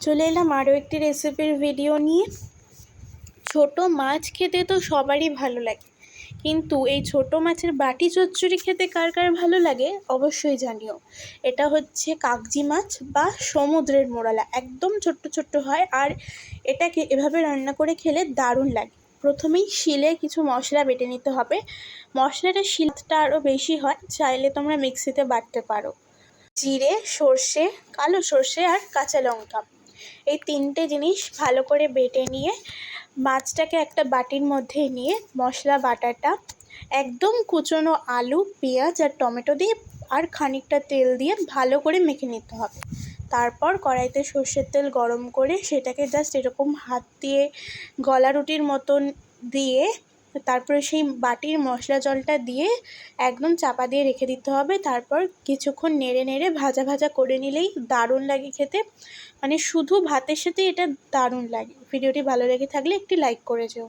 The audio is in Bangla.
চলে এলাম আরও একটি রেসিপির ভিডিও নিয়ে। ছোট মাছ খেতে তো সবারই ভালো লাগে। কিন্তু এই ছোট মাছের বাটি চচ্চড়ি খেতে কার কার ভালো লাগে অবশ্যই জানিও। এটা হচ্ছে কাগজি মাছ বা সমুদ্রের মোড়ালা। একদম ছোট্ট ছোট্ট হয় আর এটাকে এভাবে রান্না করে খেলে দারুণ লাগে। প্রথমেই শিলে কিছু মশলা বেটে নিতে হবে। মশলাটা শিলটা আরও বেশি হয়, চাইলে তোমরা মিক্সিতে বাটতে পারো। জিরে, সর্ষে, কালো সর্ষে আর কাঁচা লঙ্কা। এই তিনটে জিনিস ভালো করে বেটে নিয়ে, মাছটাকে একটা বাটির মধ্যে নিয়ে মশলা, বাটাটা, একদম কুচনো আলু, পেঁয়াজ আর টমেটো দিয়ে আর খানিকটা তেল দিয়ে ভালো করে মেখে নিতে হবে। তারপর কড়াইতে সর্ষের তেল গরম করে সেটাকে জাস্ট এরকম হাত দিয়ে, গলা রুটির মতন দিয়ে তারপরে সেই বাটির মশলা জলটা দিয়ে একদম চাপা দিয়ে রেখে দিতে হবে। তারপর কিছুক্ষণ নেড়ে নেড়ে ভাজা ভাজা করে নিলেই দারুণ লাগে খেতে। মানে শুধু ভাতের সাথে এটা দারুণ লাগে। ভিডিওটি ভালো লেগে থাকলে একটি লাইক করে যেও।